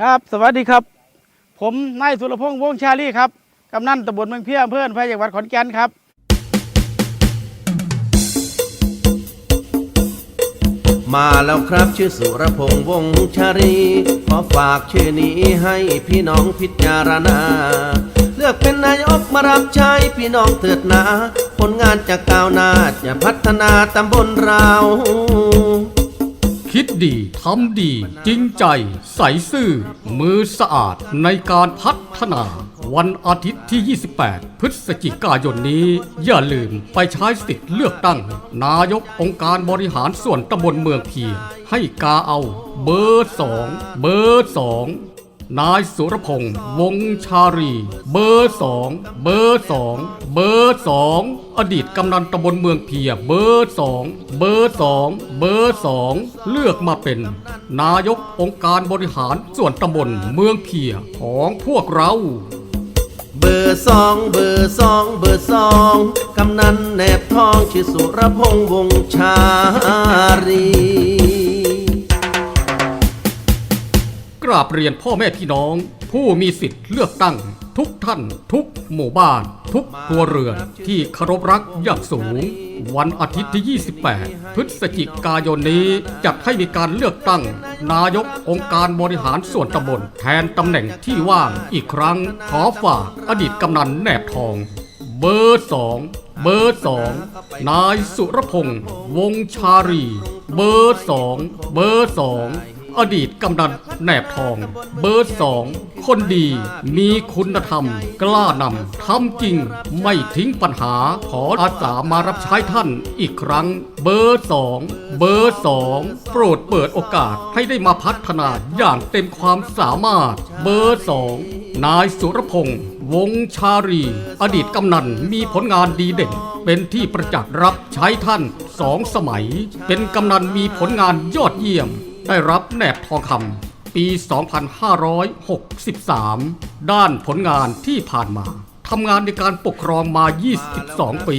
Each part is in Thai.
ครับ สวัสดีครับ ผมนายสุรพงษ์วงศ์ชาลีครับกำนันตำบลเมืองเพียอำเภอพายจังหวัดขอนแก่นครับมาแล้วครับชื่อสุรพงษ์วงศ์ชารี ขอฝากชื่อนี้ให้พี่น้องพิจารณา เลือกเป็นนายกมารับใช้พี่น้องเถิดหนาผลงานจะก้าวหน้าจะพัฒนาตำบลเรา คิดดี ทำดี จริงใจ ใสซื่อ มือสะอาดในการพัฒนา วันอาทิตย์ที่ 28 พฤศจิกายนนี้ อย่าลืมไปใช้สิทธิ์เลือกตั้ง นายกองค์การบริหารส่วนตำบลเมืองเพียงให้กาเอาเบอร์สองเบอร์สองนายสุรพงษ์วงชารี เบอร์สองเบอร์สองเบอร์สอง อดีตกำนันตำบลเมืองเพียเบอร์สองเบอร์สองเบอร์สองเลือกมาเป็น นายกองค์การบริหารส่วนตำบลเมืองเพียของพวกเรา เบอร์สองเบอร์สองเบอร์สองกำนันแนบทองชื่อสุรพงษ์วงศ์ชารีกราบเรียนพ่อแม่พี่น้อง ผู้มีสิทธิ์เลือกตั้ง ทุกท่าน ทุกหมู่บ้าน ทุกครัวเรือนที่เคารพรักอย่างสูง วันอาทิตย์ที่ 28 พฤศจิกายนนี้จัดให้มีการเลือกตั้ง นายกองค์การบริหารส่วนตำบลแทนตำแหน่งที่ว่างอีกครั้งขอฝากอดีตกำนันแนบทอง เบอร์สองเบอร์สองนายสุรพงษ์วงชารี เบอร์สองเบอร์สอง อดีตกำนันแหนบทอง เบอร์สองคนดีมีคุณธรรม กล้านำทำจริงไม่ทิ้งปัญหา ขออาสามารับใช้ท่านอีกครั้ง เบอร์สองเบอร์สองโปรดเปิดโอกาสให้ได้มาพัฒนาอย่างเต็มความสามารถ เบอร์สองนายสุรพงษ์วงศ์ชารี อดีตกำนันมีผลงานดีเด่น เป็นที่ประจักษ์รับใช้ท่านสองสมัย เป็นกำนันมีผลงานยอดเยี่ยม ได้รับแหนบทองคำปี 2563 ด้านผลงานที่ผ่านมาทำงานในการปกครองมา 22 ปี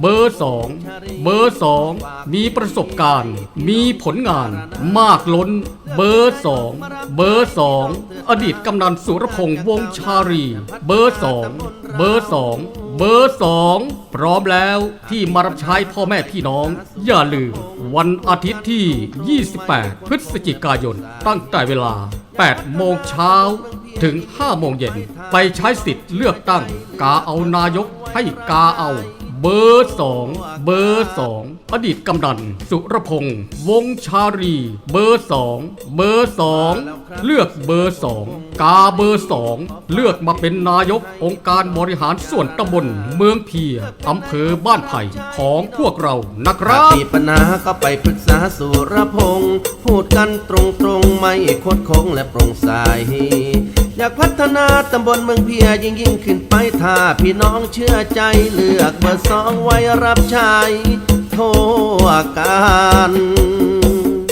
เบอร์ 2 เบอร์ 2 มีประสบการณ์ มีผลงานมากล้น เบอร์ 2 เบอร์ 2 อดีตกำนันสุรพงษ์วงชารี เบอร์ 2 เบอร์ 2 เบอร์สองพร้อมแล้วที่มารับใช้พ่อแม่พี่น้อง อย่าลืม วันอาทิตย์ที่ 28 พฤศจิกายน ตั้งแต่เวลา 8 โมงเช้าถึง 5 โมงเย็น ไปใช้สิทธิ์เลือกตั้ง กาเอานายกให้กาเอา เบอร์สองเบอร์สองอดีตกำนัน สุรพงษ์วงชารี เบอร์สองเบอร์สองเลือกเบอร์สองกาเบอร์สองเลือกมาเป็นนายกองค์การบริหารส่วนตำบลเมืองเพียอำเภอบ้านไผ่ของพวกเรานะครับมีปัญหาก็ไปปรึกษาสุรพงษ์พูดกันตรงๆไม่คดโค้งและโปร่งใส อยากพัฒนาตำบลเมืองเพียยิ่งยิ่งขึ้นไปถ้าพี่น้องเชื่อใจเลือกเบอร์สองไว้รับใช้ทั่วกัน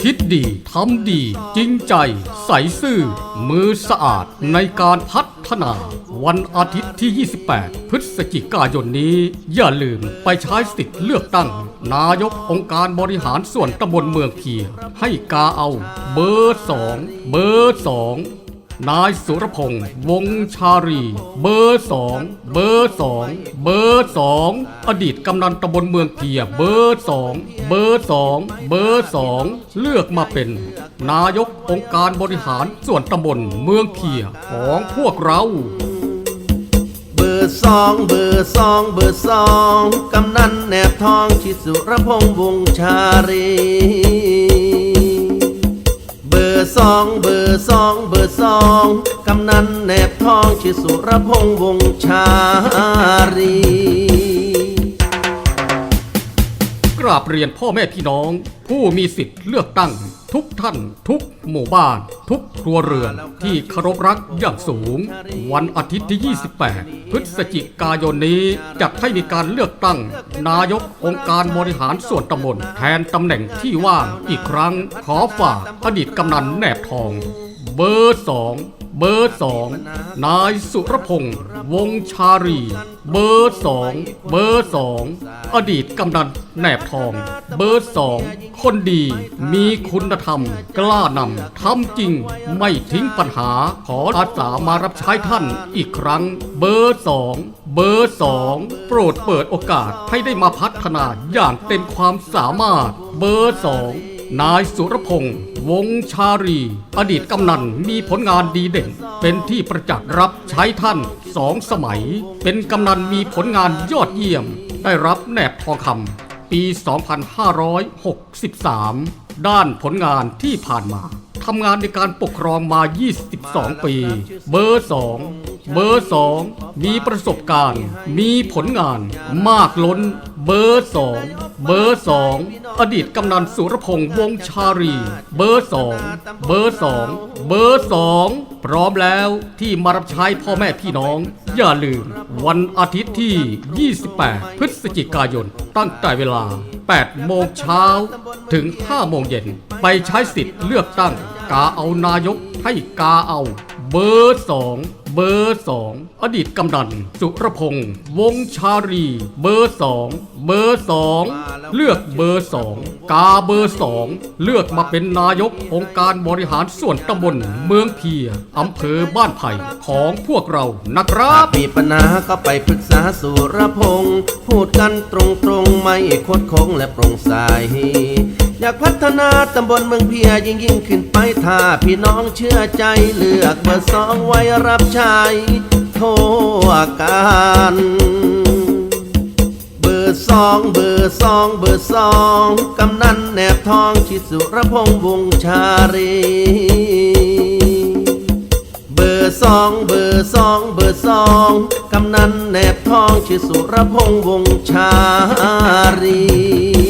คิดดีทำดี จริงใจ ใสซื่อ มือสะอาดในการพัฒนา วันอาทิตย์ที่ 28 พฤศจิกายนนี้ อย่าลืมไปใช้สิทธิ์เลือกตั้ง นายกองค์การบริหารส่วนตำบลเมืองเพีย ให้กาเอา เบอร์สองเบอร์สอง นายสุรพงษ์วงชารี เบอร์สองเบอร์สองเบอร์สองอดีตกำนันตำบลเมืองเพียเบอร์สองเบอร์สองเบอร์สองเลือกมาเป็น นายกองค์การบริหารส่วนตำบลเมืองเพียของพวกเราเบอร์สองเบอร์สองเบอร์สองกำนันแนบทองชิสุรพงษ์วงชารี สองเบอร์สองเบอร์สองกำนันแนบทองชิสุรพงษ์วงชารี กราบเรียนพ่อแม่พี่น้อง ผู้มีสิทธิ์เลือกตั้ง ทุกท่านทุกหมู่บ้าน ทุกครัวเรือนที่เคารพรักอย่างสูง วันอาทิตย์ที่ 28 พฤศจิกายนนี้จัดให้มีการเลือกตั้ง นายกองค์การบริหารส่วนตำบลแทนตำแหน่งที่ว่างอีกครั้งขอฝากอดีตกำนันแหนบทอง เบเบอร์สอง เบอร์สองนายสุรพงษ์วงชารี เบอร์สองเบอร์สองอดีตกำนันแหนบทอง เบอร์สองคนดีมีคุณธรรม กล้านำทำจริงไม่ทิ้งปัญหาขออาสามารับใช้ท่านอีกครั้ง เบอร์สองเบอร์สองโปรดเปิดโอกาสให้ได้มาพัฒนาอย่างเต็มความสามารถ เบอร์สอง นายสุรพงษ์วงชารี อดีตกำนันมีผลงานดีเด่น เป็นที่ประจักษ์รับใช้ท่านสองสมัย เป็นกำนันมีผลงานยอดเยี่ยม ได้รับแหนบทองคำปี 2563 ด้านผลงานที่ผ่านมาทำงานในการปกครองมา 22 ปี เบอร์ 2 เบอร์ 2 มีประสบการณ์ มีผลงานมากล้น เบอร์2เบอร์2องอดีตกำนันสุรพงษ์วงชารี เบอร์2เบอร์2เบอร์2พร้อมแล้วที่มารับใช้พ่อแม่พี่น้อง อย่าลืม วันอาทิตย์ที่ 28 พฤศจิกายน ตั้งแต่เวลา 8 โมงเช้า ถึง 5 โมงเย็น ไปใช้สิทธิ์เลือกตั้ง กาเอานายกให้กาเอา เบอร์สอง เบอร์สองอดีตกำนัน สุรพงษ์วงชารี เบอร์สองเบอร์สองเลือกเบอร์สองกาเบอร์สองเลือกมาเป็นนายกองค์การบริหารส่วนตำบลเมืองเพียอำเภอบ้านไผ่ของพวกเรานะครับมีปัญหาก็ไปปรึกษาสุรพงษ์พูดกันตรงๆ ไม่คดโค้งและโปร่งใส อยากพัฒนาตำบลเมืองเพียยิ่งยิ่งขึ้นไปถ้าพี่น้องเชื่อใจเลือกเบอร์สองไว้รับใช้ทั่วกันเบอร์สองเบอร์สองเบอร์สองกำนันแนบทองชิดสุรพงษ์วงชารีเบอร์สองเบอร์สองเบอร์สองกำนันแนบทองชื่อสุรพงษ์วงชารี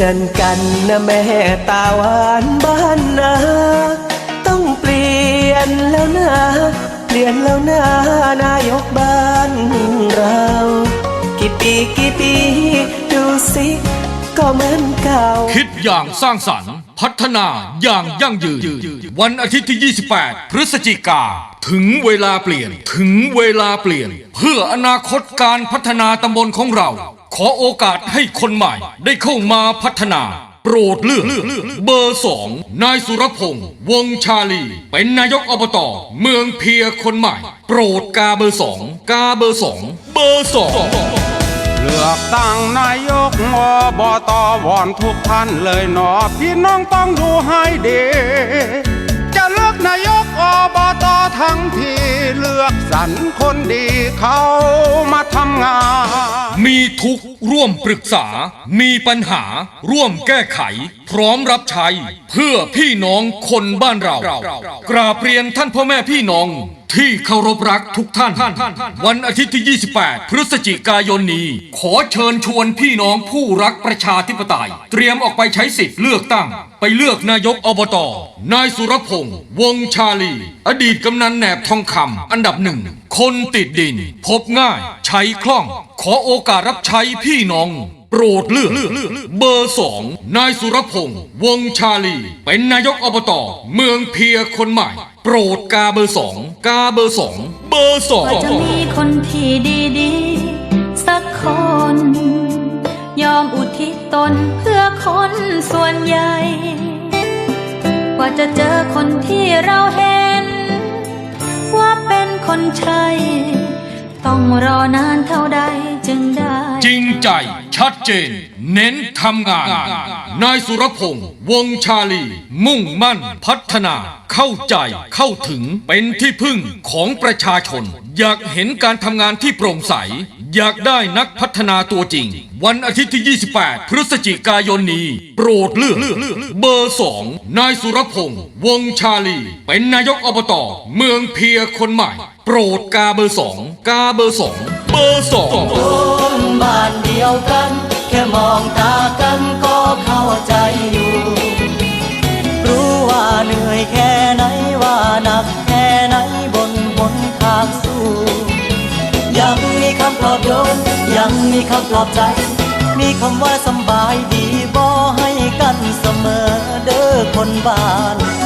เตือนกันนะแม่ตาหวานบ้านนาต้องเปลี่ยนแล้วนะเปลี่ยนแล้วนะนายกบ้านเรา กี่ปีกี่ปีดูสิ ก็เหมือนเก่า คิดอย่างสร้างสรรค์ พัฒนาอย่างยั่งยืน วันอาทิตย์ที่ 28 พฤศจิกา ถึงเวลาเปลี่ยน ถึงเวลาเปลี่ยน เพื่ออนาคตการพัฒนาตำบลของเรา ขอโอกาสให้คนใหม่ได้เข้ามาพัฒนาโปรดเลือกเบอร์สองนายสุรพงษ์วงชาลี เป็นนายกอบต เมืองเพียคนใหม่ โปรดกาเบอร์สองกาเบอร์สองเบอร์สอง ลือกตั้งนายกอบตวอนทุกท่านเลยหนอพี่น้องต้องดูให้ดี จะเลือกนายก อบตทั้งทีเลือกสรรคนดีเขามาทำงาน มีทุกข์ร่วมปรึกษา มีปัญหา ร่วมแก้ไข พร้อมรับใช้ เพื่อพี่น้องคนบ้านเรา กราบเรียนท่านพ่อแม่พี่น้อง ที่เคารพรักทุกท่าน วันอาทิตย์ที่ 28 พฤศจิกายนนี้ ขอเชิญชวนพี่น้องผู้รักประชาธิปไตย เตรียมออกไปใช้สิทธิ์เลือกตั้ง ไปเลือกนายกอบต นายสุรพงษ์วงชาลีอดีตกำนันแหนบทองคำอันดับหนึ่ง คนติดดิน พบง่าย ใช้คล่อง ขอโอกาสรับใช้พี่น้อง โปรดเลือกเบอร์สองนายสุรพงษ์วงชาลี เป็นนายกอบต เมืองเพียคนใหม่ โปรดกาเบอร์สองกาเบอร์สองเบอร์สองจะมีคนที่ดีๆ สักคน ยอมอุทิศตนเพื่อคนส่วนใหญ่ กว่าจะเจอคนที่เราเห็น ว่าเป็นคนใช่ ต้องรอนานเท่าใดจึงได้ จริงใจ ชัดเจน เน้นทำงาน นายสุรพงษ์วงชาลี มุ่งมั่น พัฒนา เข้าใจเข้าถึงเป็นที่พึ่งของประชาชน อยากเห็นการทำงานที่โปร่งใส อยากได้นักพัฒนาตัวจริง วันอาทิตย์ที่ 28 พฤศจิกายนนี้ โปรดเลือกเบอร์สองนายสุรพงษ์วงชาลี เป็นนายกอบต เมืองเพียคนใหม่ โปรดกาเบอร์สองกาเบอร์สองเบอร์สอง บ้านเดียวกัน แค่มองตากันก็เข้าใจอยู่ รู้ว่าเหนื่อยแค่ไหนว่าหนักแค่ไหนบนบนทางสู้ยังมีคำปลอบโยนยังมีคำปลอบใจ มีคำว่าสบายดีบ่ให้กันเสมอเด้อคนบ้าน